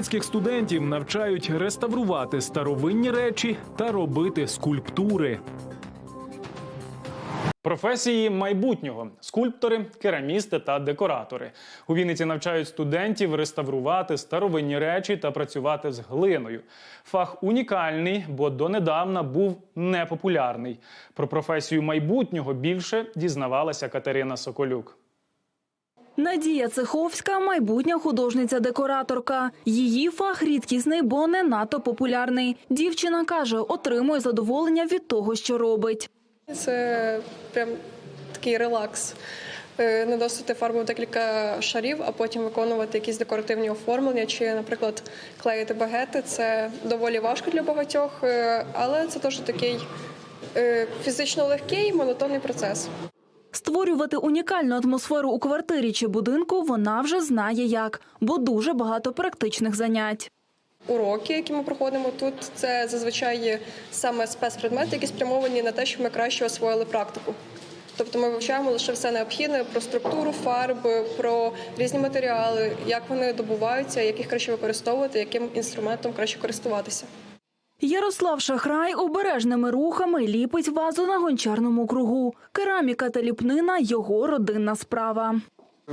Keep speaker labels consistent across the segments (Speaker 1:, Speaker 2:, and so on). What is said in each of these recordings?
Speaker 1: Вінницьких студентів навчають реставрувати старовинні речі та робити скульптури. Професії майбутнього скульптори, керамісти та декоратори. У Вінниці навчають студентів реставрувати старовинні речі та працювати з глиною. Фах унікальний, бо донедавна був непопулярний. Про професію майбутнього більше дізнавалася Катерина Соколюк.
Speaker 2: Надія Цеховська – майбутня художниця-декораторка. Її фах рідкісний, бо не надто популярний. Дівчина каже, отримує задоволення від того, що робить.
Speaker 3: Це прям такий релакс. Е, Наносити фарбу декілька шарів, а потім виконувати якісь декоративні оформлення, чи, наприклад, клеїти багети. Це доволі важко для багатьох, е, але це теж такий е, фізично легкий монотонний процес.
Speaker 2: Створювати унікальну атмосферу у квартирі чи будинку вона вже знає як, бо дуже багато практичних занять.
Speaker 3: Уроки, які ми проходимо тут, це зазвичай саме спецпредмети, які спрямовані на те, щоб ми краще освоїли практику. Тобто ми вивчаємо лише все необхідне про структуру фарб, про різні матеріали, як вони добуваються, як їх краще використовувати, яким інструментом краще користуватися.
Speaker 2: Ярослав Шахрай обережними рухами ліпить вазу на гончарному кругу. Кераміка та ліпнина – його родинна справа.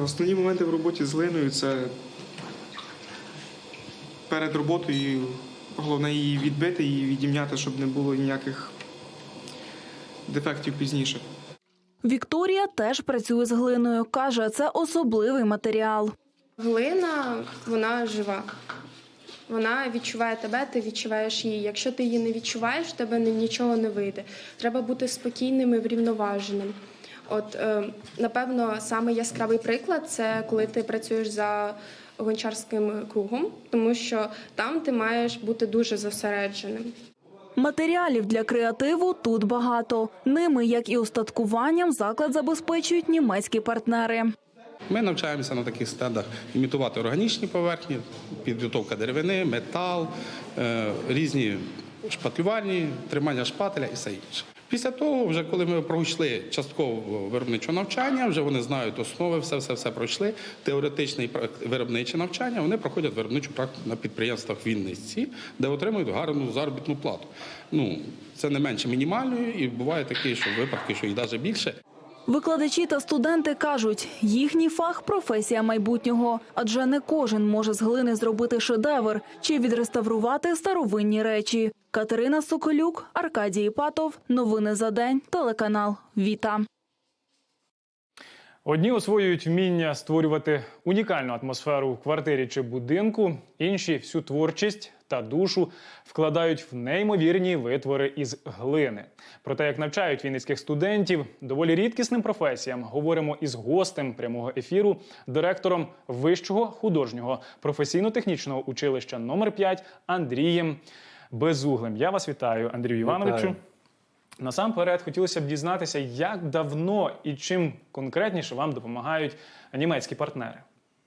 Speaker 4: Основні моменти в роботі з глиною це перед роботою головне її відбити, її відім'яти, щоб не було ніяких дефектів пізніше.
Speaker 2: Вікторія теж працює з глиною. Каже, це особливий матеріал.
Speaker 5: Глина, вона жива. Вона відчуває тебе, ти відчуваєш її. Якщо ти її не відчуваєш, тебе нічого не вийде. Треба бути спокійним і врівноваженим. От, е, напевно, саме яскравий приклад це коли ти працюєш за гончарським кругом, тому що там ти маєш бути дуже зосередженим.
Speaker 2: Матеріалів для креативу тут багато. Ними, як і устаткуванням, заклад забезпечують німецькі партнери.
Speaker 6: Ми навчаємося на таких стендах імітувати органічні поверхні, підготовка деревини, метал, е, різні шпатлювальні, тримання шпателя і все інше. Після того, вже коли ми пройшли частково виробниче навчання, вже вони знають основи, все, все, все пройшли. Теоретичне і виробниче навчання, вони проходять виробничу практику на підприємствах Вінниці, де отримують гарну заробітну плату. Ну, це не менше мінімальної, і буває такі, що випадки, що і навіть більше.
Speaker 2: Викладачі та студенти кажуть, їхній фах – професія майбутнього, адже не кожен може з глини зробити шедевр чи відреставрувати старовинні речі. Катерина Соколюк, Аркадій Іпатов. Новини за день. Телеканал Віта.
Speaker 1: Одні освоюють вміння створювати унікальну атмосферу в квартирі чи будинку, інші всю творчість та душу вкладають в неймовірні витвори із глини. Про те, як навчають вінницьких студентів доволі рідкісним професіям, говоримо із гостем прямого ефіру, директором вищого художнього професійно-технічного училища номер 5 Андрієм Безуглим. Я вас вітаю, Андрію Івановичу.
Speaker 7: Вітаю.
Speaker 1: Насамперед хотілося б дізнатися, як давно і чим конкретніше вам допомагають німецькі партнери.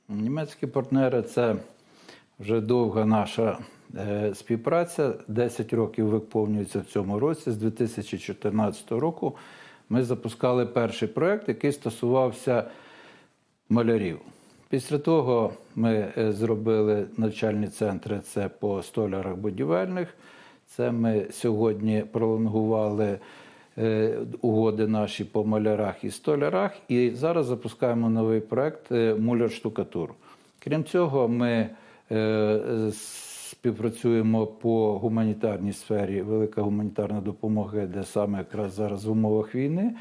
Speaker 7: Німецькі партнери це вже довга наша е, співпраця. 10 років виповнюється в цьому році. З 2014 року ми запускали перший проєкт, який стосувався малярів. Після того ми е, зробили навчальні центри це по столярах будівельних. Це ми сьогодні пролонгували е, угоди наші по малярах і столярах. І зараз запускаємо новий проект муляр штукатур. Крім цього, ми співпрацюємо по гуманітарній сфері. Велика гуманітарна допомога, де саме якраз зараз в умовах війни.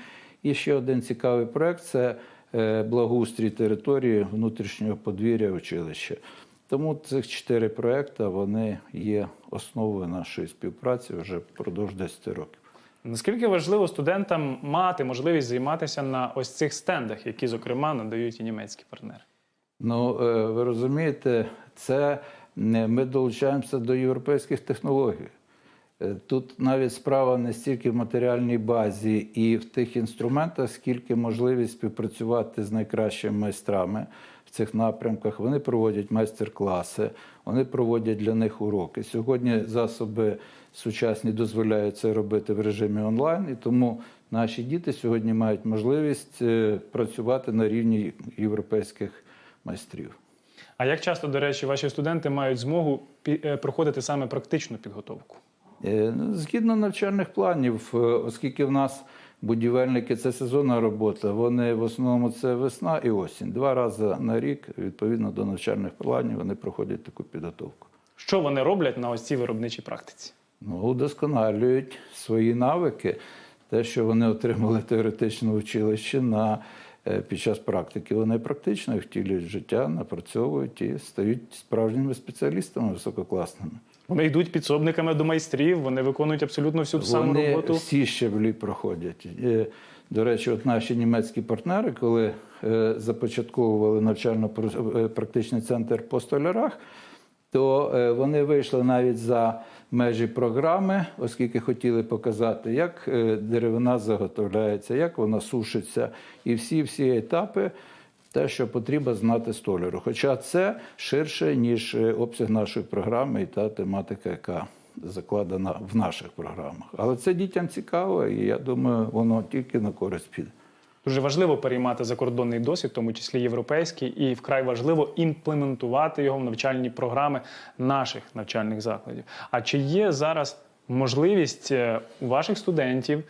Speaker 7: І ще один цікавий проект це е, благоустрій території внутрішнього подвір'я училища. Тому цих чотири проекти вони є основою нашої співпраці вже впродовж 10 років.
Speaker 1: Наскільки важливо студентам мати можливість займатися на ось цих стендах, які, зокрема, надають і німецькі партнери?
Speaker 7: Ну, е, ви розумієте, це ми долучаємося до європейських технологій. Е, Тут навіть справа не стільки в матеріальній базі і в тих інструментах, скільки можливість співпрацювати з найкращими майстрами в цих напрямках. Вони проводять майстер-класи, вони проводять для них уроки. Сьогодні засоби сучасні дозволяють це робити в режимі онлайн, і тому наші діти сьогодні мають можливість е, працювати на рівні європейських майстрів.
Speaker 1: А як часто, до речі, ваші студенти мають змогу е, проходити саме практичну підготовку?
Speaker 7: Е, ну, Згідно навчальних планів, е, оскільки в нас будівельники це сезонна робота, вони в основному це весна і осінь. Два рази на рік, відповідно до навчальних планів, вони проходять таку підготовку.
Speaker 1: Що вони роблять на ось цій виробничій практиці?
Speaker 7: Ну, удосконалюють свої навики, те, що вони отримали теоретично в училищі на, під час практики. Вони практично втілюють життя, напрацьовують і стають справжніми спеціалістами висококласними.
Speaker 1: Вони йдуть підсобниками до майстрів, вони виконують абсолютно всю ту саму
Speaker 7: Вони
Speaker 1: роботу.
Speaker 7: всі щеблі проходять. Е, До речі, от наші німецькі партнери, коли е, започатковували навчально-практичний центр по столярах, то е, вони вийшли навіть за межі програми, оскільки хотіли показати, як е, деревина заготовляється, як вона сушиться, і всі всі етапи. Те, що потрібно знати столяру. Хоча це ширше, ніж е, обсяг нашої програми і та тематика, яка закладена в наших програмах. Але це дітям цікаво, і я думаю, воно тільки на користь піде.
Speaker 1: Дуже важливо переймати закордонний досвід, в тому числі європейський, і вкрай важливо імплементувати його в навчальні програми наших навчальних закладів. А чи є зараз можливість е, у ваших студентів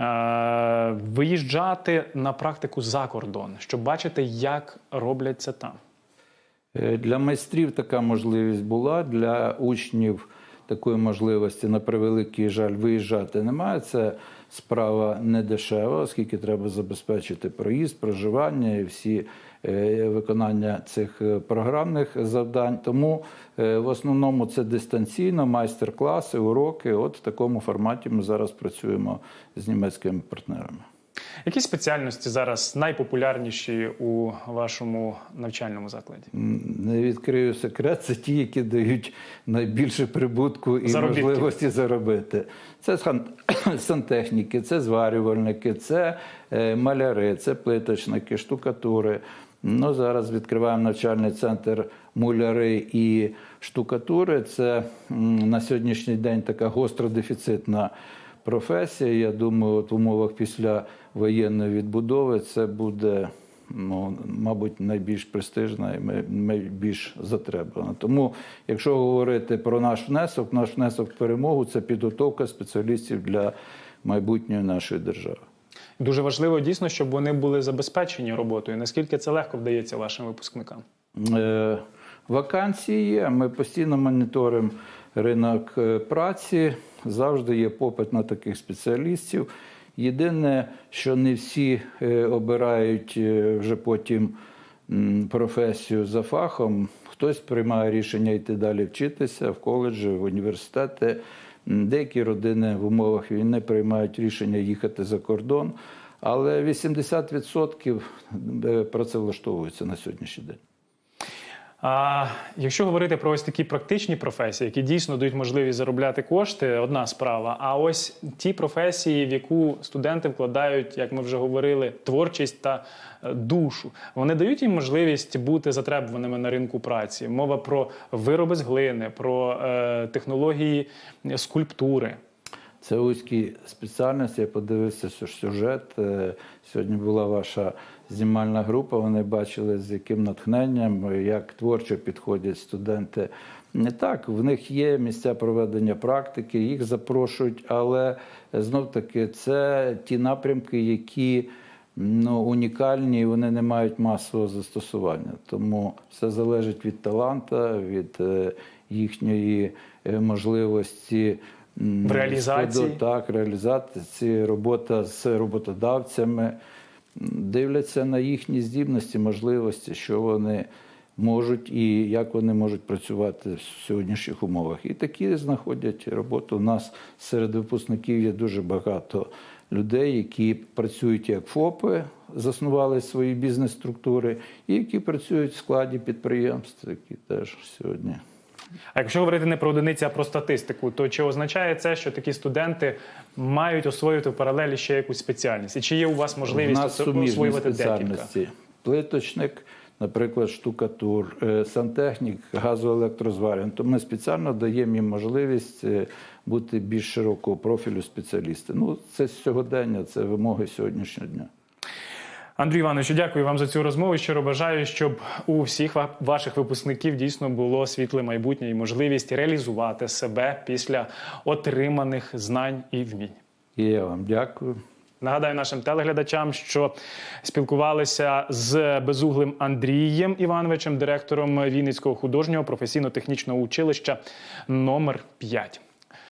Speaker 1: е, виїжджати на практику за кордон, щоб бачити, як роблять це там?
Speaker 7: Е, Для майстрів така можливість була, для учнів такої можливості, на превеликий жаль, виїжджати немає. Це справа не дешева, оскільки треба забезпечити проїзд, проживання і всі е, виконання цих е, програмних завдань. Тому е, в основному це дистанційно, майстер-класи, уроки. От в такому форматі ми зараз працюємо з німецькими партнерами.
Speaker 1: Які спеціальності зараз найпопулярніші у вашому навчальному закладі?
Speaker 7: Не відкрию секрет, це ті, які дають найбільше прибутку і
Speaker 1: Заробітки.
Speaker 7: можливості заробити. Це сантехніки, це зварювальники, це е, маляри, це плиточники, штукатури. Ну, зараз відкриваємо навчальний центр муляри і штукатури. Це на сьогоднішній день така гостро дефіцитна професія. Я думаю, от в умовах після воєнної відбудови це буде ну, мабуть, найбільш престижна і найбільш затребувана. Тому, якщо говорити про наш внесок, наш внесок в перемогу це підготовка спеціалістів для майбутньої нашої держави.
Speaker 1: Дуже важливо дійсно, щоб вони були забезпечені роботою. Наскільки це легко вдається вашим випускникам?
Speaker 7: Е, Вакансії є. Ми постійно моніторимо ринок е, праці. Завжди є попит на таких спеціалістів. Єдине, що не всі е, обирають е, вже потім професію за фахом. Хтось приймає рішення йти далі вчитися в коледжі, в університети. Деякі родини в умовах війни приймають рішення їхати за кордон. Але 80% е, працевлаштовуються на сьогоднішній день.
Speaker 1: А якщо говорити про ось такі практичні професії, які дійсно дають можливість заробляти кошти, одна справа. А ось ті професії, в яку студенти вкладають, як ми вже говорили, творчість та е, душу, вони дають їм можливість бути затребуваними на ринку праці. Мова про вироби з глини, про е, технології скульптури.
Speaker 7: Це вузькі спеціальності. Я подивився сю- сюжет. Е, Сьогодні була ваша знімальна група. Вони бачили, з яким натхненням, як творчо підходять студенти. Не так, в них є місця проведення практики, їх запрошують, але знов таки це ті напрямки, які ну, унікальні, і вони не мають масового застосування. Тому все залежить від таланта, від е, їхньої е, можливості.
Speaker 1: В реалізації.
Speaker 7: Так, реалізації, робота з роботодавцями. Дивляться на їхні здібності, можливості, що вони можуть і як вони можуть працювати в сьогоднішніх умовах. І такі знаходять роботу. У нас серед випускників є дуже багато людей, які працюють як ФОПи, заснували свої бізнес-структури, і які працюють в складі підприємств, які теж сьогодні.
Speaker 1: А якщо говорити не про одиниці, а про статистику, то чи означає це, що такі студенти мають освоювати в паралелі ще якусь спеціальність? І чи є у вас можливість освоювати декілька?
Speaker 7: Плиточник, наприклад, штукатур, е, сантехнік, газоелектрозварювання. То ми спеціально даємо їм можливість е, бути більш широкого профілю спеціаліста. Ну, це сьогодення, це вимоги сьогоднішнього дня.
Speaker 1: Андрій Іванович, дякую вам за цю розмову. Щиро бажаю, щоб у всіх ваших випускників дійсно було світле майбутнє і можливість реалізувати себе після отриманих знань і вмінь.
Speaker 7: І я вам дякую.
Speaker 1: Нагадаю нашим телеглядачам, що спілкувалися з безуглим Андрієм Івановичем, директором Вінницького художнього професійно-технічного училища номер 5